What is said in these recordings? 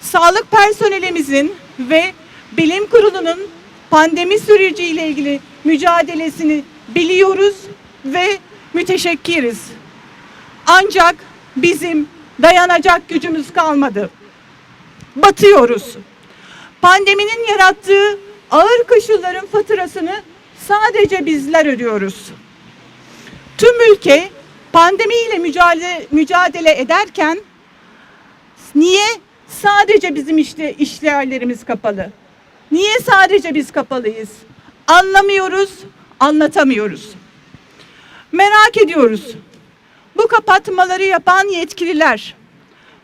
Sağlık personelimizin ve bilim kurulunun pandemi süreciyle ilgili mücadelesini biliyoruz ve müteşekkiriz. Ancak bizim dayanacak gücümüz kalmadı. Batıyoruz. Pandeminin yarattığı ağır koşulların faturasını sadece bizler ödüyoruz. Tüm ülke pandemiyle mücadele, mücadele ederken niye sadece bizim işte işlerlerimiz kapalı? Niye sadece biz kapalıyız? Anlamıyoruz, anlatamıyoruz. Merak ediyoruz. Bu kapatmaları yapan yetkililer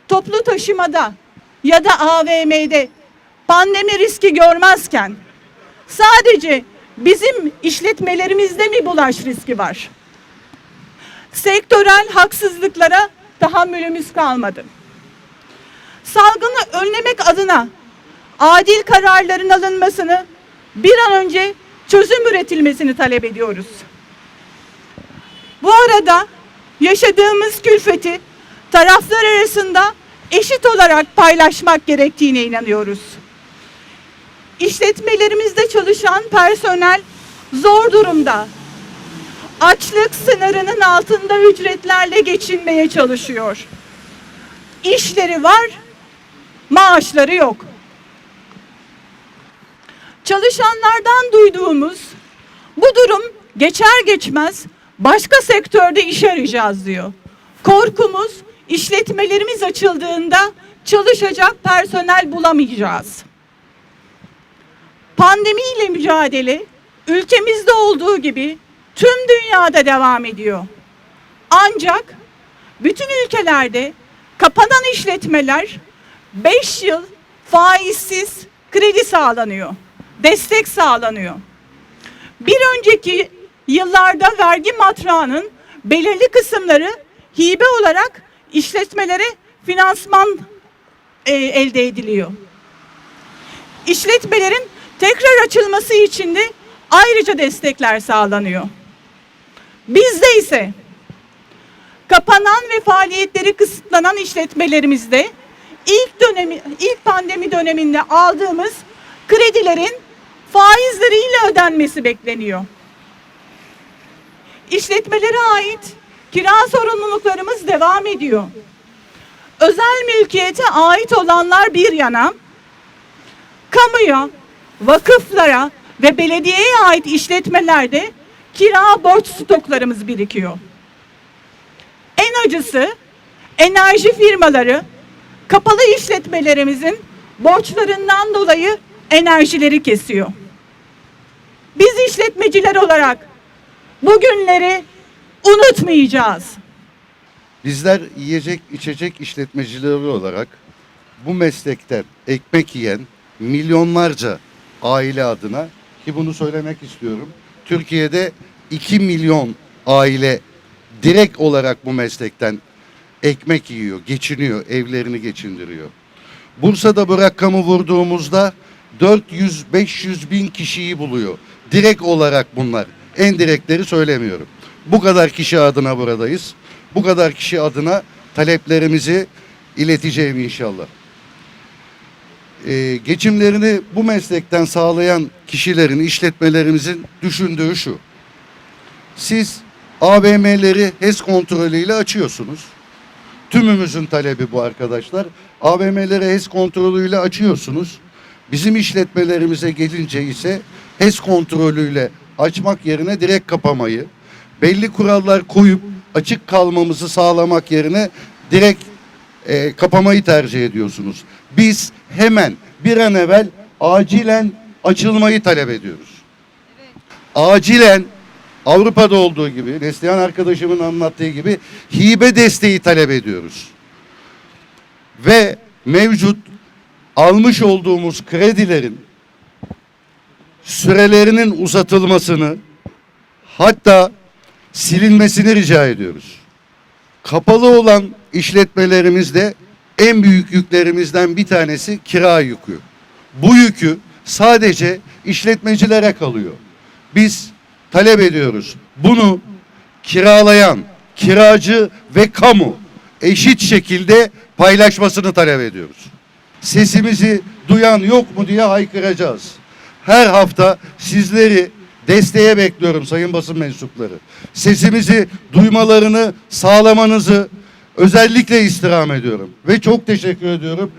toplu taşımada ya da AVM'de pandemi riski görmezken sadece bizim işletmelerimizde mi bulaş riski var? Sektörel haksızlıklara tahammülümüz kalmadı. Salgını önlemek adına adil kararların alınmasını bir an önce çözüm üretilmesini talep ediyoruz. Bu arada yaşadığımız külfeti taraflar arasında eşit olarak paylaşmak gerektiğine inanıyoruz. İşletmelerimizde çalışan personel zor durumda. Açlık sınırının altında ücretlerle geçinmeye çalışıyor. İşleri var, maaşları yok. Çalışanlardan duyduğumuz bu durum geçer geçmez başka sektörde iş arayacağız diyor. Korkumuz işletmelerimiz açıldığında çalışacak personel bulamayacağız. Pandemiyle mücadele ülkemizde olduğu gibi tüm dünyada devam ediyor. Ancak bütün ülkelerde kapanan işletmeler 5 yıl faizsiz kredi sağlanıyor. Destek sağlanıyor. Bir önceki yıllarda vergi matrağının belirli kısımları hibe olarak işletmelere finansman e, elde ediliyor. İşletmelerin tekrar açılması için de ayrıca destekler sağlanıyor. Bizde ise kapanan ve faaliyetleri kısıtlanan işletmelerimizde ilk dönemi ilk pandemi döneminde aldığımız kredilerin faizleriyle ödenmesi bekleniyor. İşletmelere ait kira sorumluluklarımız devam ediyor. Özel mülkiyete ait olanlar bir yana, kamuya, vakıflara ve belediyeye ait işletmelerde kira borç stoklarımız birikiyor. En acısı enerji firmaları kapalı işletmelerimizin borçlarından dolayı enerjileri kesiyor. Biz işletmeciler olarak bu günleri unutmayacağız. Bizler yiyecek içecek işletmecileri olarak bu meslekten ekmek yiyen milyonlarca aile adına ki bunu söylemek istiyorum. Türkiye'de 2 milyon aile direkt olarak bu meslekten ekmek yiyor, geçiniyor, evlerini geçindiriyor. Bursa'da bu rakamı vurduğumuzda 400-500 bin kişiyi buluyor. Direkt olarak bunlar. En direktleri söylemiyorum. Bu kadar kişi adına buradayız. Bu kadar kişi adına taleplerimizi ileteceğim inşallah. Ee, geçimlerini bu meslekten sağlayan kişilerin, işletmelerimizin düşündüğü şu. Siz AVM'leri HES kontrolüyle açıyorsunuz. Tümümüzün talebi bu arkadaşlar. AVM'leri HES kontrolüyle açıyorsunuz. Bizim işletmelerimize gelince ise HES kontrolüyle açmak yerine direkt kapamayı, belli kurallar koyup açık kalmamızı sağlamak yerine direkt e, kapamayı tercih ediyorsunuz. Biz hemen bir an evvel acilen açılmayı talep ediyoruz. Acilen Avrupa'da olduğu gibi, Neslihan arkadaşımın anlattığı gibi hibe desteği talep ediyoruz. Ve mevcut almış olduğumuz kredilerin sürelerinin uzatılmasını hatta silinmesini rica ediyoruz. Kapalı olan işletmelerimizde en büyük yüklerimizden bir tanesi kira yükü. Bu yükü sadece işletmecilere kalıyor. Biz talep ediyoruz. Bunu kiralayan, kiracı ve kamu eşit şekilde paylaşmasını talep ediyoruz. Sesimizi duyan yok mu diye haykıracağız. Her hafta sizleri desteğe bekliyorum sayın basın mensupları. Sesimizi duymalarını sağlamanızı özellikle istirham ediyorum. Ve çok teşekkür ediyorum.